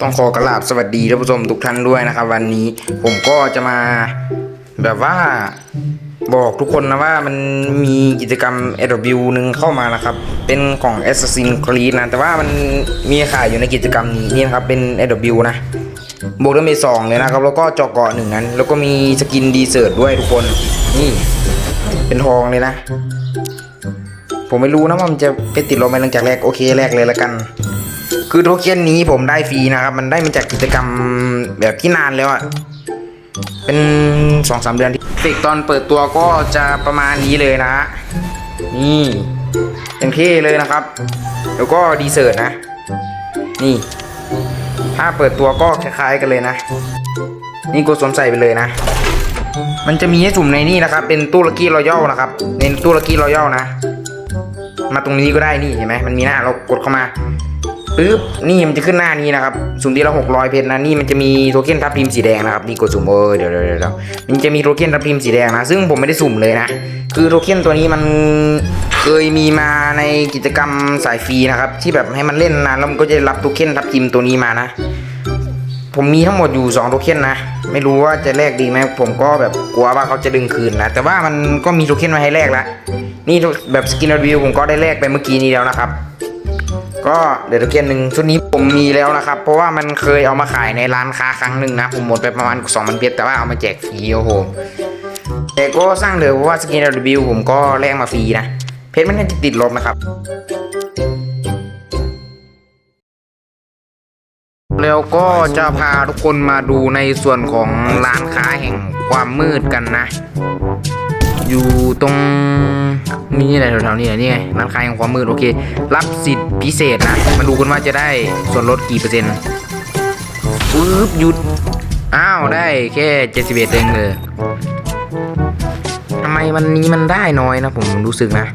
ต้องขอกราบสวัสดีท่านผู้ชมทุกท่านด้วยนะครับ วันนี้ผมก็จะมาแบบว่าบอกทุกคนนะว่ามันมีกิจกรรม AW หนึ่งเข้ามานะครับ เป็นของ Assassin's Creed นะ แต่ว่ามันมีขายอยู่ในกิจกรรมนี้นี่นะครับ เป็น AW นะบวกด้วยเมสองเลยนะครับ แล้วก็เจาะเกาะหนึ่งนั้น แล้วก็มีสกินดีเซิร์ตด้วยทุกคน นี่เป็นทองเลยนะ ผมไม่รู้นะว่ามันจะไปติดลมไปหลังจากแรก โอเคแรกเลยละกัน คือโทเค็นนี้ผมได้ฟรีนะครับ มันได้มาจากกิจกรรมแบบที่นานแล้วอะ่ะเป็นสองสามเดือนที่เฟกตอนเปิดตัวก็จะประมาณนี้เลยนะ นี่อย่างเท่เลยนะครับ แล้วก็ดีเซิร์ตนะ นี่ ถ้าเปิดตัวก็คล้ายๆกันเลยนะ นี่กดสวมใส่ไปเลยนะ มันจะมีให้สุ่มในนี่นะครับ เป็นตู้ลักกี้รอยัลนะครับในตู้ลักกี้รอยัลนะ มาตรงนี้ก็ได้นี่เห็นไหมมันมีหน้าเรากดเข้ามา ปึ๊บนี่มันจะขึ้นหน้านี้นะครับสุ่มทีละหกร้อยเพชรนะนี่มันจะมีโทเค็นทับพิมพ์สีแดงนะครับนี่กดสุ่มเออเดี๋ยวเดี๋ยวเดี๋ยวมันจะมีโทเค็นทับพิมพ์สีแดงนะ ซึ่งผมไม่ได้สุ่มเลยนะ คือโทเค็นตัวนี้มันเคยมีมาในกิจกรรมสายฟรีนะครับ ที่แบบให้มันเล่นนานแล้วมันก็จะรับโทเค็นทับพิมพ์ตัวนี้มานะ ผมมีทั้งหมดอยู่2โทเค็นนะ ไม่รู้ว่าจะแลกดีไหมผมก็แบบกลัวว่าเขาจะดึงคืนนะแต่ว่ามันก็มีโทเค็นมาให้แลกแล้วนี่แบบสกินรีวิวผมก็ได้แลกไปเมื่อกี้นี้แล้วนะครับ ก็เดี๋ยวโทเค็นหนึ่งชุดนี้ผมมีแล้วนะครับ เพราะว่ามันเคยเอามาขายในร้านค้าครั้งหนึ่งนะ ผมหมดไปประมาณ2มันเพชรแต่ว่าเอามาแจกฟรีโอ้โหแต่ก็สร้างเลยเพราะว่าสกินรีวิวผมก็แลกมาฟรีนะ เพชรมันน่จะติดลบนะครับแล้วก็จะพาทุกคนมาดูในส่วนของร้านค้าแห่งความมืดกันนะ อยู่ตรงนี่อะไรแถวๆนี้นี่ไงร้านค้าแห่งความมืดโอเค รับสิทธิ์พิเศษนะ มาดูกันว่าจะได้ส่วนลดกี่เปอร์เซ็นต์ปึ๊บหยุด อ้าวได้แค่เจ็ดสิบเอ็ดเองเลยทำไมมันนี้มันได้น้อยนะผมรู้สึกนะ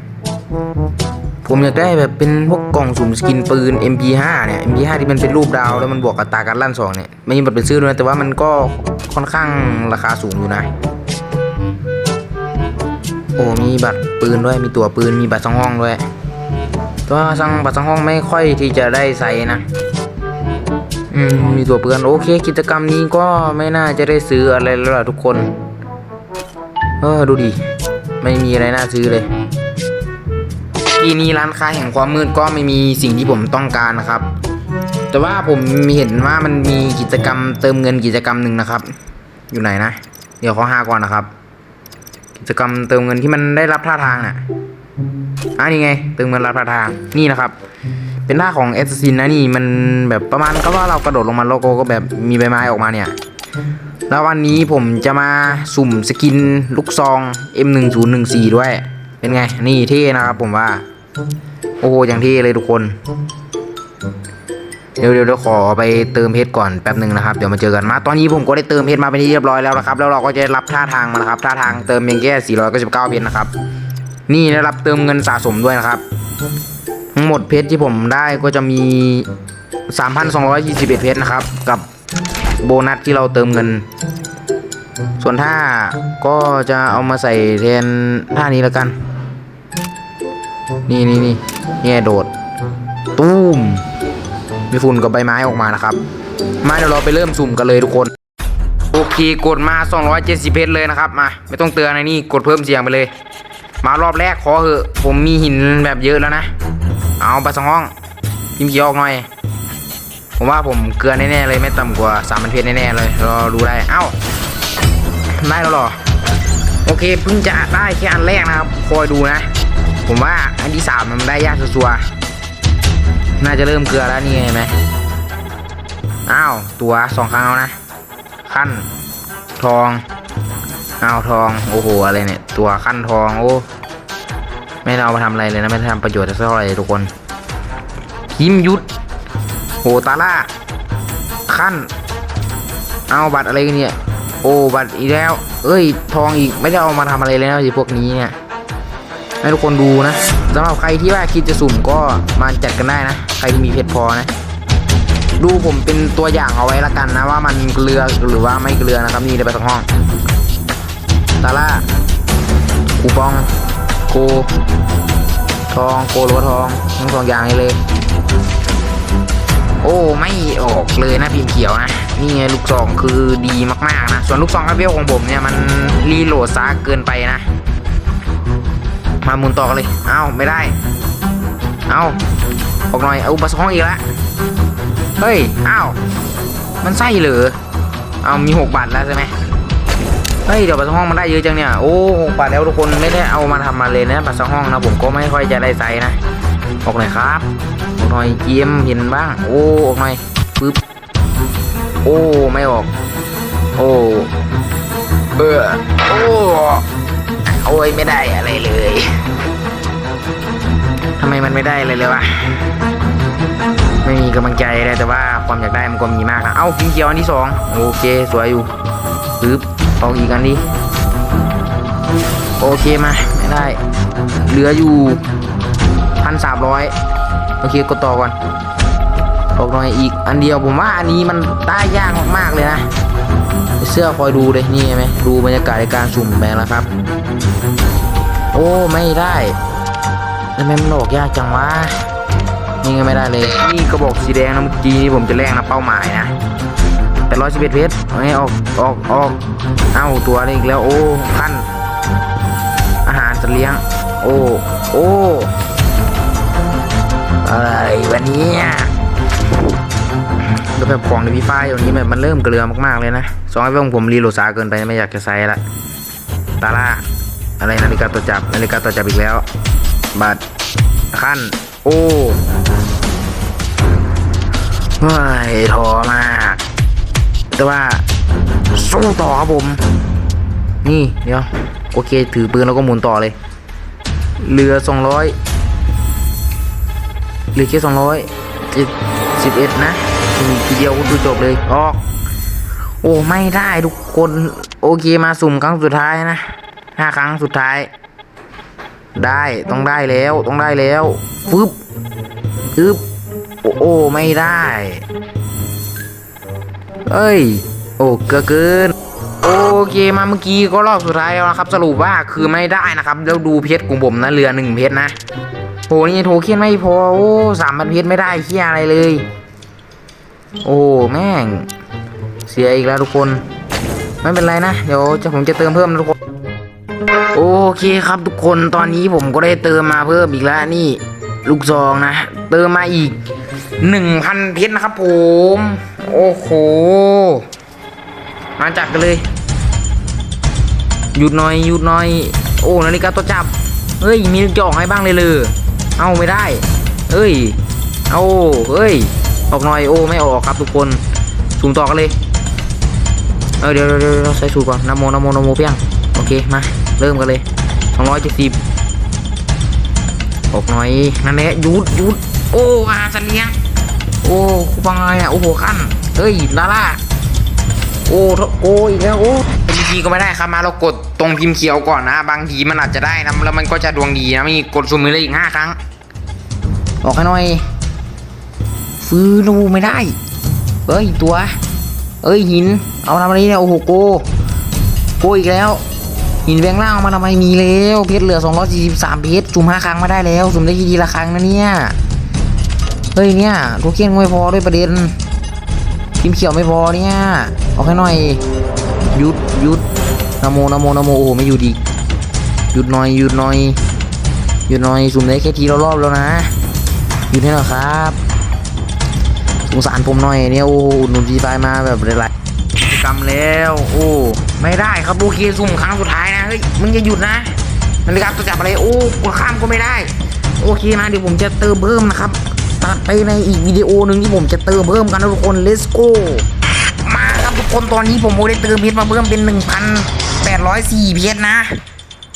ผมอยากได้แบบเป็นพวกกล่องสุ่มสกินปืน MP5 เนี่ย MP5 ที่มันเป็นรูปดาวแล้วมันบวกอับตาการลั่นสองเนี่ยไม่มีบัตรเป็นซื้อด้วยนะแต่ว่ามันก็ค่อนข้างราคาสูงอยู่นะ โอ้มีบัตรปืนด้วยมีตั๋วปืนมีบัตรสองห้องด้วยแตัวาสั่งบัตรสองห้องไม่ค่อยที่จะได้ใส่นะอืมมีตั๋วปืนโอเค กิจกรรมนี้ก็ไม่น่าจะได้ซื้ออะไรแล้วล่ะทุกคน เออดูดิไม่มีอะไรน่าซื้อเลยที่นี้ร้านค้าแห่งความมืดก็ไม่มีสิ่งที่ผมต้องการนะครับ แต่ว่าผมเห็นว่ามันมีกิจกรรมเติมเงินกิจกรรมหนึ่งนะครับ อยู่ไหนนะ เดี๋ยวขอหาก่อนนะครับ กิจกรรมเติมเงินที่มันได้รับท่าทางน่ะอ่านี่ไง เติมเงินรับท่าทางนี่นะครับ เป็นท่าของเอสซินนะนี่มันแบบประมาณก็ว่าเรากระโดดลงมาโลโก้ก็แบบมีใบไม้ออกมาเนี่ยแล้ววันนี้ผมจะมาสุ่มสกินลูกซอง M1014 ด้วย เป็นไง นี่เท่นะครับผมว่า โอ้โหอย่างเท่เลยทุกคน เดี๋ยวเดี๋ยวขอไปเติมเพชรก่อนแป๊บหนึ่งนะครับเดี๋ยวมาเจอกันมา ตอนนี้ผมก็ได้เติมเพชรมาเป็นที่เรียบร้อยแล้วนะครับแล้วเราก็จะรับท่าทางมานะครับท่าทางเติมเพียงแค่499เพชรนะครับนี่ได้รับเติมเงินสะสมด้วยนะครับทั้งหมดเพชรที่ผมได้ก็จะมี 3,221 เพชรนะครับ กับโบนัสที่เราเติมเงิน ส่วนท่าก็จะเอามาใส่แทนท่านี้แล้วกัน นี่นี่นี่เนี่ยโดด ตูม มีฝุ่นกับใบไม้ออกมานะครับ มาเดี๋ยวเราไปเริ่มสุ่มกันเลยทุกคนโอเคกดมา 270เพชรเลยนะครับมาไม่ต้องเตือนอะไรนี่กดเพิ่มเสียงไปเลย มารอบแรกขอเหอะ ผมมีหินแบบเยอะแล้วนะ เอาไปสองห้องพิมพ์เขียวออกหน่อย ผมว่าผมเกลือแน่ๆเลยไม่ต่ำกว่าสามพันเพชรแน่ๆเลยรอรู้ได้เอ้าได้แล้วหรอโอเคเพิ่งจะได้แค่อันแรกนะครับคอยดูนะ ผมว่าอันที่สามมันได้ยากสัวๆ น่าจะเริ่มเกลือแล้วนี่ไงเห็นไหมอ้าว ตัวสองครั้งแล้วนะ ขั้น ทองอ้าวทอง โอ้โห อะไรเนี่ย ตัวขั้นทอง โอ้ ไม่ได้เอามาทำอะไรเลยนะ ไม่ได้ทำประโยชน์สักเท่าไหร่ทุกคน พิมยุทธโหตาล่า ขั้น เอาบัตรอะไรกันเนี่ย โอ้ บัตรอีกแล้ว เอ้ย ทองอีก ไม่ได้เอามาทำอะไรเลยนะไอ้พวกนี้เนี่ยให้ทุกคนดูนะสำหรับใครที่ว่าคิดจะสุ่มก็มาจัดกันได้นะ รที่มีเพชรพอนะ ดูผมเป็นตัวอย่างเอาไว้ละกันนะ ว่ามันเกลือหรือว่าไม่เกลือนะครับ นี่ได้ไปสองห้องตาล่าคูปองโกทองโกหรือว่าทองทั้งสองอย่างเลย โอ้ไม่ออกเลยนะพิมพ์เขียวนะ นี่ไงลูกซองคือดีมากๆนะ ส่วนลูกซองอัพเวลของผมเนี่ยมันรีโหลดช้าเกินไปนะ มาหมุนต่อกันเลย เอ้าไม่ได้ เอาออกหน่อยเอาบัสห้องอีกแล้วเฮ้ยอ้าวมันไส้เหรอเอามีหกบาทแล้วใช่ไหมเฮ้ยเดี๋ยวบัตรห้องมันได้เยอะจังเนี่ยโอ้หกบาทแล้วทุกคนไม่ได้เอามาทำมาเลยนะบัตรห้องนะผมก็ไม่ค่อยจะได้ใส่นะออกหน่อยครับออกหน่อยเจียมเห็นบ้าง โอ้ออกหน่อยปึ๊บโอ้ไม่ออก โอ้เออโอ้โอ้ยไม่ได้อะไรเลยำไมมันไม่ได้เลยเลยวะ ไม่มีกำลังใจเลยแต่ว่าความอยากได้มันก็มีมากนะ เอ้าฟิงเขียวอันที่สองโอเค สวยอยู่ปึ๊บเอาอีกอันนี้โอเคมาไม่ได้ เหลืออยู่พันสามร้อยโอเคกดต่อก่อนออกหน่อยอีกอันเดียวผมว่าอันนี้มันได้ยากมากๆเลยนะ เสื้อคอยดูเลยนี่ไหมดูบรรยากาศในการสุ่มไปแล้วครับ โอ้ไม่ได้ ทำไมมันออกยากจังวะนี่ไงไม่ได้เลย นี่กระบอกสีแดงนะเมื่อกี้นี่ผมจะแลกนะเป้าหมายนะแต่ร้อยสิบเอ็ดเพชรไม่ออกออกออกเอ้าตัวนี้อีกแล้วโอ้ขั้นอาหารสัตว์เลี้ยง โอ้โอ้อะไรวันนี้แล้วแบบของในพีฟ้าอย่างนี้แบบมันเริ่มเกลือมากๆเลยนะสองไอ้เรื่องผมรีโหลดสาเกินไปไม่อยากจะใช้ละตาล่าอะไรนาฬิกาตัวจับนาฬิกาตัวจับอีกแล้ว บัตรขั้น โอ้เฮ้ยท้อมาก แต่ว่าสู้ต่อครับผม นี่เดี๋ยวโอเค ถือปืนแล้วก็หมุนต่อเลยเหลือสองร้อยเหลือแค่สองร้อยเจ็ดสิบเอ็ดนะมีทีเดียวคุณดูจบเลย ออก โอ้ ไม่ได้ทุกคน โอเคมาสุ่มครั้งสุดท้ายนะห้าครั้งสุดท้าย ได้ต้องได้แล้วต้องได้แล้วฟึบฟึบโอ้โอ้ไม่ได้เอ้ย โอ้เกินเกินโอเคมาเมื่อกี้ก็รอบสุดท้ายแล้วนะครับ สรุปว่าคือไม่ได้นะครับ แล้วดูเพชรของผมนะเรือหนึ่งเพชรนะโหนี่โทเค็นไม่พอโอ้สามพันเพชรไม่ได้เฮียอะไรเลย โอ้แม่ง เสียอีกแล้วทุกคน ไม่เป็นไรนะ เดี๋ยวจะผมจะเติมเพิ่มนะทุกคน โอเคครับทุกคนตอนนี้ผมก็ได้เติมมาเพิ่มอีกแล้วนี่ ลูกซองนะ เติมมาอีกหนึ่งพันเพชรนะครับผม โอ้โห มาจัดกันเลย หยุดหน่อยหยุดหน่อย โอ้นาฬิกาตัวจับ เฮ้ย มีจะออกให้บ้างเลยเลยเอาไม่ได้ เอ้ย เอาเฮ้ย ออกหน่อยโอ้ไม่ออกครับทุกคนสุ่มต่อกันเลย เออเดี๋ยวเดี๋ยวเดี๋ยวใส่สูตรก่อนนโมนโมนโมเพียงโอเคมา เริ่มกันเลยสองร้อยเจ็ดสิบออกหน่อย นั่นแหละยุดยุดโอ้อาสัตว์เลี้ยง โอ้คูปังอะไรอะ โอ้โหขั้นเฮ้ยดาร่า โอ้โถโอ้อีกแล้วโอ้บางทีก็ไม่ได้ครับมาเรากดตรงพิมพ์เขียวก่อนนะ บางทีมันอาจจะได้นะ แล้วมันก็จะดวงดีนะมีกดซูมมือเลยอีกห้าครั้ง ออกให้หน่อย ฟื้นูไม่ได้เอ้ย ตัว เอ้ยหิน เอาทำอะไรเนี่ย โอ้โหโก โกอีกแล้ว หินแบงล่างเอามาทำไมมีแล้วเพชรเหลือ 243เพชรจุ่มห้าครั้งไม่ได้แล้วจุ่มได้ทีละครั้งนะเนี่ยเฮ้ยเนี่ยโทเค็นไม่พอด้วยประเด็นพิมพ์เขียวไม่พอเนี่ยเอาให้หน่อยยุดยุดนโมนโมนโมโอ้โหไม่หยุดอีกหยุดหน่อยหยุดหน่อยหยุดหน่อยสุ่มได้แค่ทีละรอบแล้วนะหยุดให้หน่อยครับสงสารผมหน่อยเนี่ยโอ้โหหนุนฟีไฟมาแบบหลาย กรรมแล้ว โอ้ ไม่ได้ครับโอเคสุ่มครั้งสุดท้ายนะ เฮ้ย มึงจะหยุดนะมันนะครับจะจับอะไร โอ้กดข้ามก็ไม่ได้ โอเคนะ เดี๋ยวผมจะเติมเพิ่มนะครับ ตัดไปในอีกวิดีโอหนึ่งที่ผมจะเติมเพิ่มกันนะทุกคน let's go มาครับทุกคน ตอนนี้ผมโมได้เติมเพชรมาเพิ่มเป็น 1,804เพชรนะ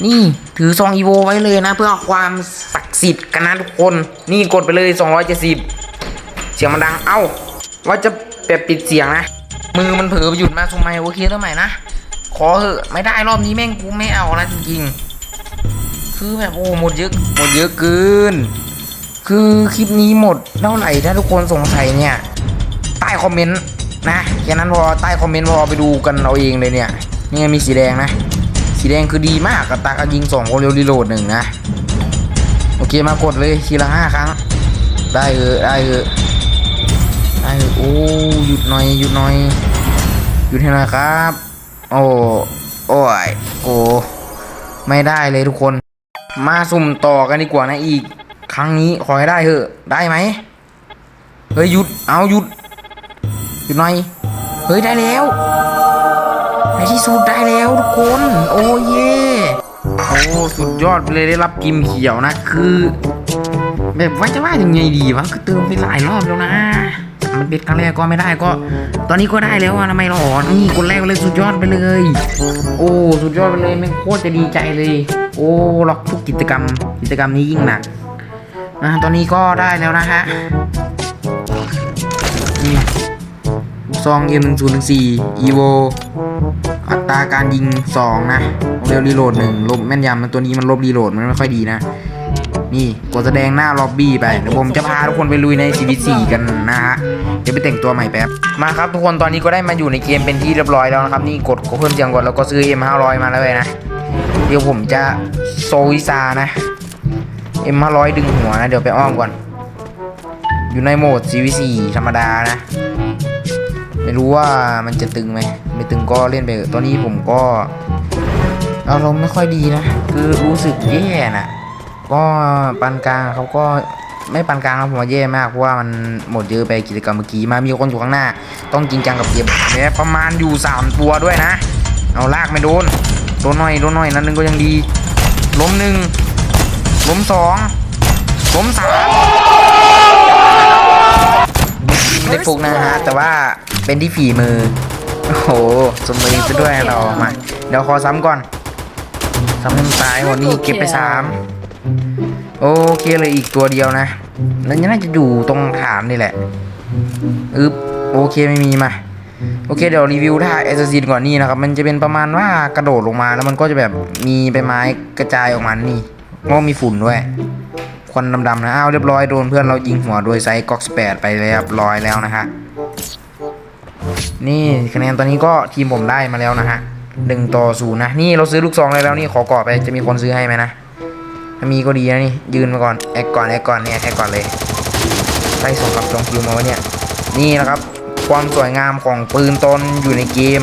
นี่ถือซองอีโวไว้เลยนะ เพื่อความศักดิ์สิทธิ์กันนะทุกคน นี่กดไปเลย 270 เสียงมันดัง เอ้า ว่าจะแบบปิดเสียงนะ มือมันเผลอไปหยุดมาทำไมโอเคเท่าไหร่นะขอเหอะไม่ได้รอบนี้แม่งกูไม่เอาล้วจริงๆ คือแบบโอ้หมดเยอะหมดเยอะเกิน คือคลิปนี้หมดเท่าไหร่ถ้าทุกคนสงสัยเนี่ย ใต้คอมเมนต์นะแค่นั้นพอใต้คอมเมนต์พอไปดูกันเอาเองเลยเนี่ยนี่มีสีแดงนะ สีแดงคือดีมากกระตากยิงสองคนเร็วรีโหลดหนึ่งนะ โอเคมากดเลยทีละห้าครั้ง ได้เออได้เออ โอ้หยุดหน่อยหยุดหน่อยหยุดให้หน่อยครับ โอ้โอ้ยโอ้ไม่ได้เลยทุกคน มาสุ่มต่อกันดีกว่านะอีก ครั้งนี้ขอให้ได้เถอะได้ไหมเฮ้ยหยุดเอาหยุดหยุดหน่อยเฮ้ยได้แล้วในที่สุดได้แล้วทุกคน โอ้เย่โอ้สุดยอดเลยได้รับกิมเขียวนะคือ แบบว่าจะว่ายังไงดีวะคือเติมไปหลายรอบแล้วนะ มันเป็นครั้งแรกก็ไม่ได้ก็ ตอนนี้ก็ได้แล้วอะทำไมหรอนี่คนแรกเลยสุดยอดไปเลย โอ้สุดยอดไปเลยแม่งโคตรจะดีใจเลย โอ้ล็อกทุกกิจกรรม กิจกรรมนี้ยิ่งหนักนะตอนนี้ก็ได้แล้วนะฮะนี่ซองเอ็มหนึ่งศูนย์หนึ่งสี่อีโวอัตราการยิงสองนะเร็วรีโหลดหนึ่งลบแม่นยำมันตัวนี้มันลบรีโหลดมันไม่ค่อยดีนะ นี่กดแสดงหน้าล็อบบี้ไปเดี๋ยวผมจะพาทุกคนไปลุยใน CVC กันนะฮะเดี๋ยวไปแต่งตัวใหม่แป๊บมาครับทุกคนตอนนี้ก็ได้มาอยู่ในเกมเป็นที่เรียบร้อยแล้วนะครับนี่กดเพิ่มเสียงก่อนแล้วก็ซื้อ M500 มาแล้วเลยนะเดี๋ยวผมจะโซวิซานะ M500 ดึงหัวนะเดี๋ยวไปอ้อมก่อน อยู่ในโหมด CVC ธรรมดานะ ไม่รู้ว่ามันจะตึงไหมไม่ตึงก็เล่นไปตอนนี้ผมก็อารมณ์ไม่ค่อยดีนะ คือรู้สึกแย่น่ะ ก็ปานกลางเขาก็ไม่ปานกลางครับผมว่าแย่มากเพราะว่ามันหมดเยอะไปกิจกรรมเมื่อกี้มามีคนอยู่ข้างหน้า ต้องจริงจังกับเกมเนี่ยประมาณอยู่ 3 ตัวด้วยนะ เอาลากไม่โดนโดนหน่อยโดนหน่อยนั้นนึงก็ยังดีล้มหนึ่งล้มสองล้มสามไม่ได้ฟุกนะฮะแต่ว่าเป็นที่ฝีมือโอ้โหสมมือซะด้วยเรามาเดี๋ยวขอซ้ำก่อนซ้ำให้มันตายหมดนี่เก็บไปสาม โอเคเลยอีกตัวเดียวนะนั่นน่าจะอยู่ตรงฐานนี่แหละอึบโอเคไม่มีมาโอเคเดี๋ยวรีวิวท่าแอสซินก่อนนี่นะครับมันจะเป็นประมาณว่ากระโดดลงมาแล้วมันก็จะแบบมีใบไม้กระจายออกมานี่ก็มีฝุ่นด้วยควันดำๆนะอ้าวเรียบร้อยโดนเพื่อนเรายิงหัวโดยไซส์ก๊อกสแปดไปเรียบร้อยแล้วนะฮะนี่คะแนนตอนนี้ก็ทีมผมได้มาแล้วนะฮะหนึ่งต่อศูนย์นะนี่เราซื้อลูกซองเลยแล้วนี่ขอกอดไปจะมีคนซื้อให้ไหมนะ ถ้ามีก็ดีนะนี่ ยืนมาก่อน แอคก่อน แอคก่อนเนี่ย แอคก่อนเลยไล่ส่งกับจองคิวมาวะเนี่ย นี่นะครับ ความสวยงามของปืนตนอยู่ในเกม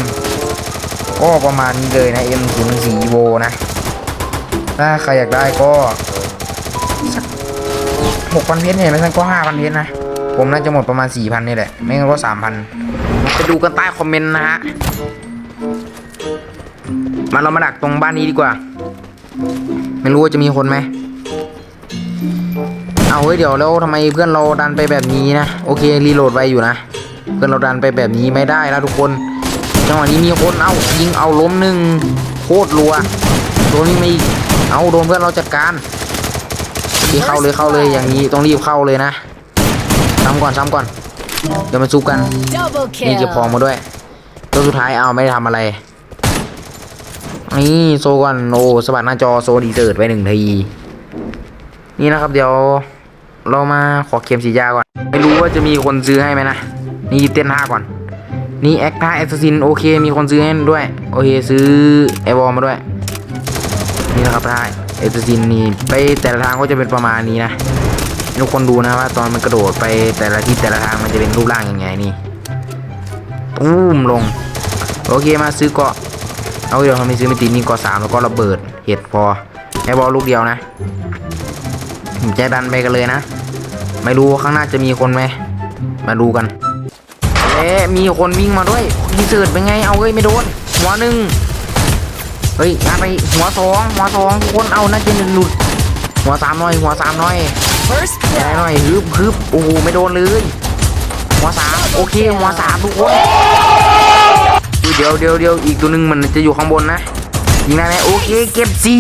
ก็ประมาณนี้เลยนะ M04 Evo นะ ถ้าใครอยากได้ก็สักหกพันเพชรเนี่ยไม่งั้นก็ห้าพันเพชรนะ ผมน่าจะหมดประมาณสี่พันนี่แหละ ไม่งั้นก็สามพันไปดูกันใต้คอมเมนต์นะฮะ มาเรามาดักตรงบ้านนี้ดีกว่า ไม่รู้ว่าจะมีคนไหมเอาเฮ้ยเดี๋ยวแล้วทำไมเพื่อนเราดันไปแบบนี้นะโอเครีโหลดไว้อยู่นะ เพื่อนเราดันไปแบบนี้ไม่ได้แล้วทุกคนจังหวะนี้มีคนเอายิงเอาล้มหนึ่งโคตรรัวโดนนี่ไม่เอาโดนเพื่อนเราจัดการที่เข้าเลยเข้าเลยอย่างนี้ต้องรีบเข้าเลยนะซ้ำก่อนซ้ำก่อนเดี๋ยวมาซุกกัน Double นี่เก็บของ kill. มาด้วยตัวสุดท้ายเอาไม่ได้ทำอะไร นี่โซก่อนโอสบัดหน้าจอโซดีเซิร์ตไปหนึ่งทีนี่นะครับเดี๋ยวเรามาขอเข็มสียาก่อน ไม่รู้ว่าจะมีคนซื้อให้ไหมนะ นี่เต้นท่าก่อน นี่แอคท่าแอสซินโอเคมีคนซื้อให้ด้วย โอเคซื้อไอวอลมาด้วย นี่นะครับท่าแอสซินนี่ไปแต่ละทางก็จะเป็นประมาณนี้นะทุกคนดูนะว่าตอนมันกระโดดไปแต่ละที่แต่ละทางมันจะเป็นรูปร่างยังไงนี่ตุ้มลง โอเคมาซื้อเกาะ เอาเดี๋ยวเขาไม่ซื้อไม่ติดนี่กาะสามแล้วก็ระเบิดเห็ดพอไอบอลลูกเดียวนะผมจะดันไปกันเลยนะ ไม่รู้ข้างหน้าจะมีคนไหมมาดูกันเอ๊ะมีคนวิ่งมาด้วยดีเสิร์ตเป็นไงเอาเอ้ยไม่โดน หัวหนึ่งเฮ้ยงานไปหัวสองหัวสองทุกคนเอาน่าจะหลุดหัวสามหน่อยหัวสามหน่อย First แย่หน่อยฮึบฮึบโอ้โหไม่โดนเลยหัวสามโอเคหัวสามทุกคน เดี๋ยวเดี๋ยวเดี๋ยวอีกตัวหนึ่งมันจะอยู่ข้างบนนะยิงได้ไหมโอเคเก็บซี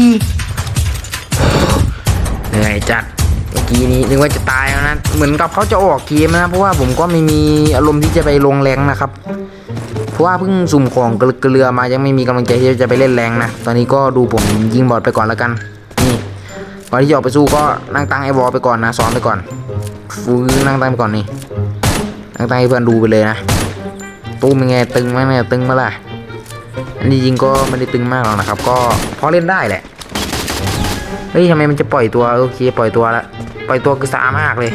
เหนื่อยจัดเมื่อกี้นี้นึกว่าจะตายแล้วนะเหมือนกับเขาจะออกเกมนะ เพราะว่าผมก็ไม่มีอารมณ์ที่จะไปลงแรงนะครับ เพราะว่าเพิ่งสุ่มของเกลือมายังไม่มีกำลังใจที่จะไปเล่นแรงนะตอนนี้ก็ดูผมยิงบอดไปก่อนแล้วกันนี่ก่อนที่จะออกไปสู้ก็นั่งตั้งไอ้บอลไปก่อนนะซ้อมไปก่อนฟืนนั่งตั้งไปก่อนนี่นั่งตั้งให้เพื่อนดูไปเลยนะ ตู้เป็นไงตึงไหมเนี่ยตึงมาล่ะอันนี้ยิงก็ไม่ได้ตึงมากหรอกนะครับ ก็พอเล่นได้แหละเฮ้ยทำไมมันจะปล่อยตัวโอเคปล่อยตัวละปล่อยตัวคือสามากเลย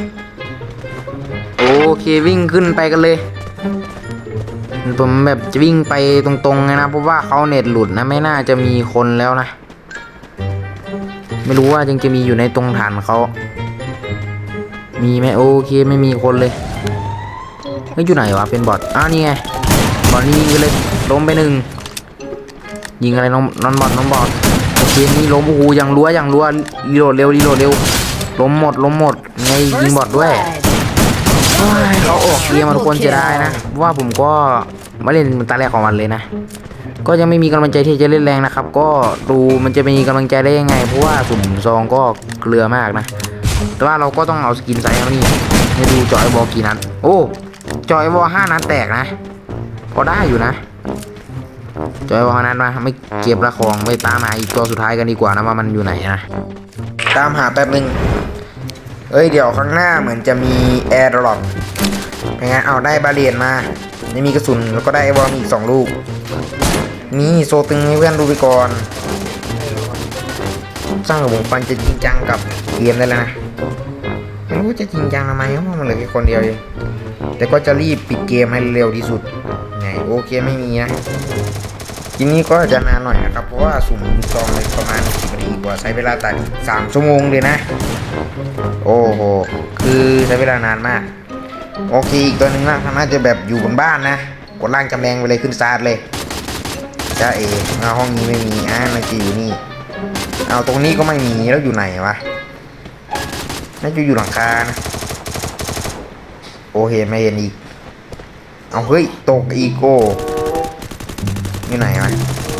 โอเควิ่งขึ้นไปกันเลยผมแบบจะวิ่งไปตรงๆเลยนะเพราะว่าเขาเน็ตหลุดนะไม่น่าจะมีคนแล้วนะ ไม่รู้ว่ายังจะมีอยู่ในตรงฐานเขามีไหมโอเคไม่มีคนเลย เฮ้ยอยู่ไหนวะ เป็นบอทอ้าวนี่ไง บอทนี่ยิงไปเลย ล้มไปหนึ่ง ยิงอะไรน้องน้องบอทน้องบอทโอเคนี่ล้มโอ้โหยังรั้วยังรั้วรีโหลดเร็วรีโหลดเร็ว ล้มหมดล้มหมด ไงยิงบอทด้วยเขาออกเกมมาทุกคนจะได้นะเพราะว่าผมก็มาเล่นตาแรกของมันเลยนะ ก็ยังไม่มีกำลังใจที่จะเล่นแรงนะครับ ก็ดูมันจะมีกำลังใจได้ยังไง เพราะว่าสุ่มซองก็เกลือมากนะ แต่ว่าเราก็ต้องเอาสกินใส่มานี่ให้ดูจอยบอลกี่นัด โอ้ จอยบอห้านัดแตกนะ พอได้อยู่นะ จอยบอห้านัดมาไม่เก็บละของไปตามหาอีกตัวสุดท้ายกันดีกว่านะว่ามันอยู่ไหนนะ ตามหาแป๊บนึงเอ้ยเดี๋ยวข้างหน้าเหมือนจะมีแอร์ดรอปเป็นไงเอาได้บาเลียนมาไม่มีกระสุนแล้วก็ได้ไอวอลมีอีกสองลูก นี่โซตึงให้เพื่อนดูไปก่อนสร้างกับผมฟันจะจริงจังกับเกมได้แล้วนะไม่รู้จะจริงจังทำไมเพราะมันเหลือแค่คนเดียวเอง แต่ก็จะรีบปิดเกมให้เร็วที่สุดไงโอเคไม่มีนะทีนี้ก็จะนานหน่อยนะครับ เพราะว่าสุ่มซองเลยประมาณ10นาทีกว่าใช้เวลาตัดสามชั่วโมงเลยนะ โอ้โห คือใช้เวลานานมาก โอเคอีกตัวหนึ่งนะน่าจะแบบอยู่บนบ้านนะ กดล่างจำแรงไปเลยขึ้นซาดเลยจ้าเอ๋เอาห้องนี้ไม่มีอ่านาจีอยู่นี่ เอาตรงนี้ก็ไม่มีแล้วอยู่ไหนวะน่าจะอยู่หลังคานะ โอเห็นไม่เห็นอีก เอาเฮ้ย ตกอีโก้อยู่ไหนวะ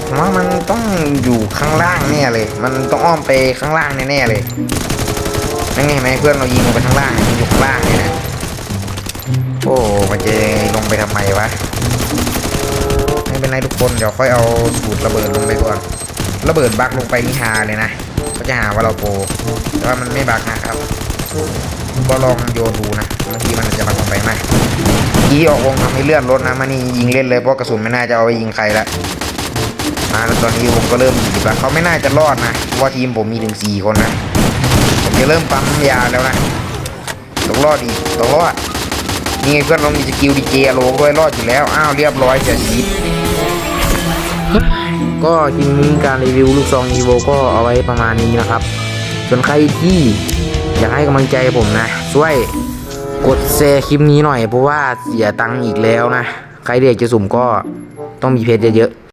ผมว่ามันต้องอยู่ข้างล่างแน่เลย มันต้องอ้อมไปข้างล่างแน่ๆเลยนั่นไงเห็นไหมเพื่อนเรายิงลงไปข้างล่างมันอยู่ข้างล่างเนี่ยนะโอ้มันจะลงไปทำไมวะไม่เป็นไรทุกคนเดี๋ยวค่อยเอาสูตรระเบิดลงไปก่อนระเบิดบักลงไปนี่ฮาเลยนะเขาจะหาว่าเราโปรแต่ว่ามันไม่บักนะครับ ก็ลองโยนดูนะบางทีมันอาจจะบักลงไปมากยีออกวงทำให้เลื่อนรถนะมานี่ยิงเล่นเลยเพราะกระสุนไม่น่าจะเอาไปยิงใครละมาแล้วตอนนี้ผมก็เริ่มบีบแล้วเขาไม่น่าจะรอดนะเพราะว่าทีมผมมีถึงสี่คนนะผมจะเริ่มปั๊มยาแล้วนะต้องรอดอีกต้องรอดนี่ไงเพื่อนเรามีสกิลดีเจโลด้วยรอดอยู่แล้วอ้าวเรียบร้อยเสียชีวิตก็คลิปนี้การรีวิวลูกซองอีโวก็เอาไว้ประมาณนี้นะครับ ส่วนใครที่ อยากให้กำลังใจผมนะ ช่วยกดแชร์คลิปนี้หน่อยเพราะว่าเสียตังค์อีกแล้วนะ ใครเด็กจะสุ่มก็ต้องมีเพจเยอะๆ